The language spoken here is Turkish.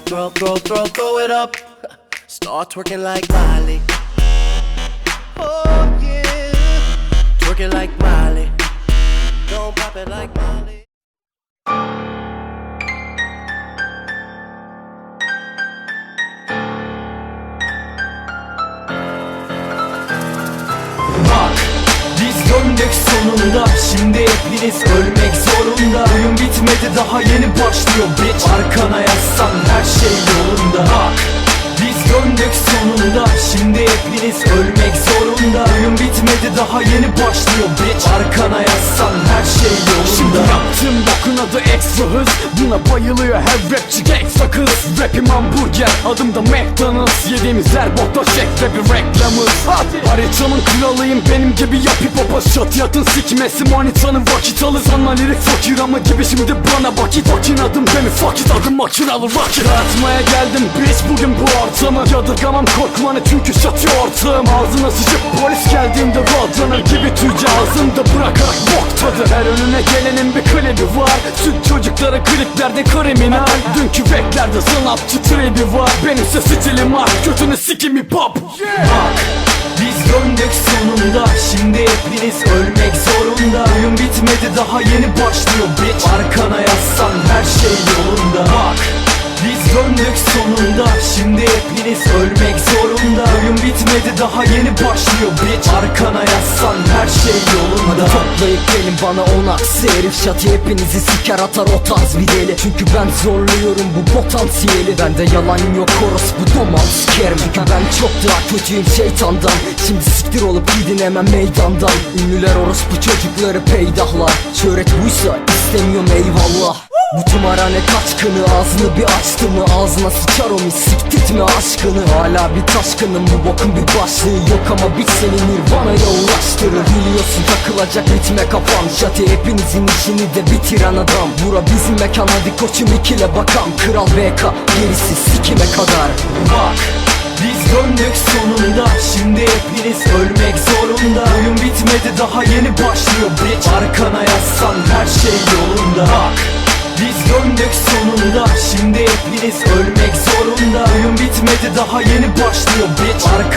throw, throw, throw, throw, throw it up. Start twerking like Miley. Oh yeah, twerking like Miley. Don't pop it like Miley. Döndük sonunda Şimdi hepiniz ölmek zorunda. Oyun bitmedi daha yeni başlıyor. Bitch Arkana yaslan her şey yolunda. Bak biz döndük sonunda. Şimdi hepiniz ölmek zorunda. Oyun bitmedi daha yeni başlıyor. Bitch Arkana Buna bayılıyor her rapçi gangsta kız. Rapim hamburger adımda McDonald's. Yediğimiz her bokta şekle bir reklamız. Haritanın kralıyım benim gibi yap hip hop'a. Şat Yatın sikmesi manitanın vakit alır. Sana lirik fakir ama gibi şimdi bana vakit Fakin adım demi fakit adım makinalı rocket Atmaya geldim bitch bugün bu ortamı. Yadırgamam korkmanı çünkü çatıyor ortağım. Ağzına sıçıp polis geldiğinde rodlanır gibi tüyce Ağzında bırakarak bok tadı. Her önüne gelenin bir klibi var. Süt çocukları kliplerde kriminal. Dünkü raplerde sanatçı tribi var. Benimse stilim var. Kötünü sikim hip hop Bak biz döndük sonunda Şimdi hepiniz ölmek zorunda. Oyun bitmedi daha yeni başlıyor. Bitch Arkana yaslan her şey yolunda. Bak biz döndük sonunda Şimdi hepiniz ölmek zorunda. Oyun bitmedi daha yeni başlıyor. Bitch Arkana her şey yolunda Toplayıp gelin bana on aksi herif. Çatı hepinizi siker atar o tarz bir deli. Çünkü ben zorluyorum bu potansiyeli. Bende yalan yok orospu domal sikerim. Çünkü ben çok daha kötüyüm şeytandan. Şimdi siktir olup gidin hemen meydandan. Ünlüler orospu çocukları peydahlar. Şöhret buysa istemiyorum eyvallah bu tımarhane kaçkını ağzını bir açtı mı? Ağzına sıçar o siktirtme aşkını? Hala bir taşkınım bu bokun bir başlığı yok Ama bir seni nirvanaya uğraştırır Biliyorsun takılacak ritme kafam Şati hepinizin işini de bitiren adam. Bura bizim mekan hadi koçum ikile bakam Kral BK gerisi sikime kadar. Bak biz döndük sonunda. Şimdi hepiniz ölmek zorunda. Oyun bitmedi daha yeni başlıyor. Bitch Arkana yaslan her şey yolunda. Bak Herkes ölmek zorunda. Oyun bitmedi daha yeni başlıyor bitch. Arka